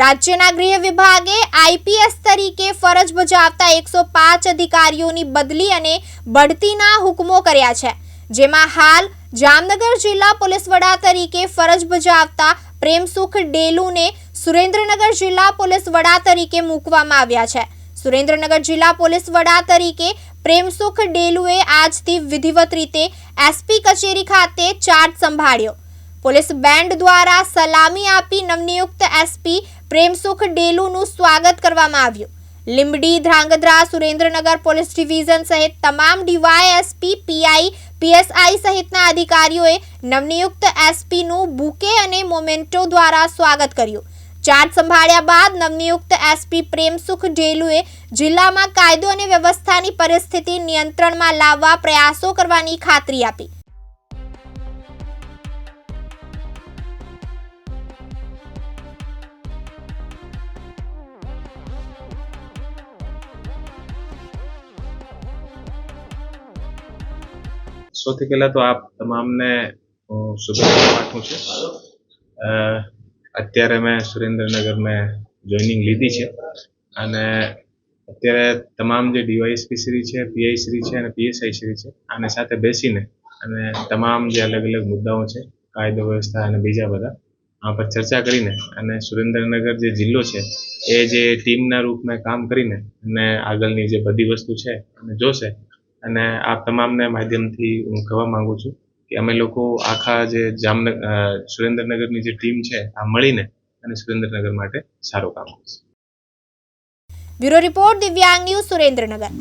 રાજ્યના ગૃહ વિભાગે આઈપીએસ તરીકે ફરજ બજાવતા એકસો પાંચ અધિકારીઓની બદલી અને બઢતીના હુકમો કર્યા છે. જેમાં હાલ જામનગર જિલ્લા પોલીસ વડા તરીકે ફરજ બજાવતા પ્રેમસુખ ડેલુને સુરેન્દ્રનગર જિલ્લા પોલીસ વડા તરીકે મૂકવામાં આવ્યા છે. સુરેન્દ્રનગર જિલ્લા પોલીસ વડા તરીકે પ્રેમસુખ ડેલુએ આજથી વિધિવત રીતે એસપી કચેરી ખાતે ચાર્જ સંભાળ્યો. પોલીસ બેન્ડ દ્વારા સલામી આપી નવનિયુક્ત એસપી પ્રેમસુખ ડેલુનું સ્વાગત કરવામાં આવ્યું. લીંબડી, ધ્રાંગધ્રા, સુરેન્દ્રનગર પોલીસ ડિવિઝન સહિત તમામ ડીવાયએસપી, પીઆઈ, પીએસઆઈ સહિતના અધિકારીઓએ નવનિયુક્ત એસપીનું બુકે અને મોમેન્ટો દ્વારા સ્વાગત કર્યું. ચાર્જ સંભાળ્યા બાદ નવનિયુક્ત એસપી પ્રેમસુખ ડેલુએ જિલ્લામાં કાયદો અને વ્યવસ્થાની પરિસ્થિતિ નિયંત્રણમાં લાવવા પ્રયાસો કરવાની ખાતરી આપી. સૌથી પહેલા તો આપ તમામને શુભેચ્છા પાઠવું છું. અત્યારે મેં સુરેન્દ્રનગર મેં જોઈનિંગ લીધી છે. અને અત્યારે તમામ જે ડીવાયએસપી શ્રી છે પીઆઈ શ્રી છે અને પીએસઆઈ શ્રી છે, આને સાથે બેસીને અને તમામ જે અલગ અલગ મુદ્દાઓ છે, કાયદો વ્યવસ્થા અને બીજા બધા આ પર ચર્ચા કરીને અને સુરેન્દ્રનગર જે જિલ્લો છે, એ જે ટીમના રૂપમાં કામ કરીને અને આગળની જે બધી વસ્તુ છે, અને જોશે અને આપ તમામને માધ્યમથી હું કહેવા માંગુ છું કે અમે લોકો આખા જે જામનગર સુરેન્દ્રનગરની જે ટીમ છે, આ મળીને અને સુરેન્દ્રનગર માટે સારું કામ કરશે. Bureau report Divyang news Surendranagar.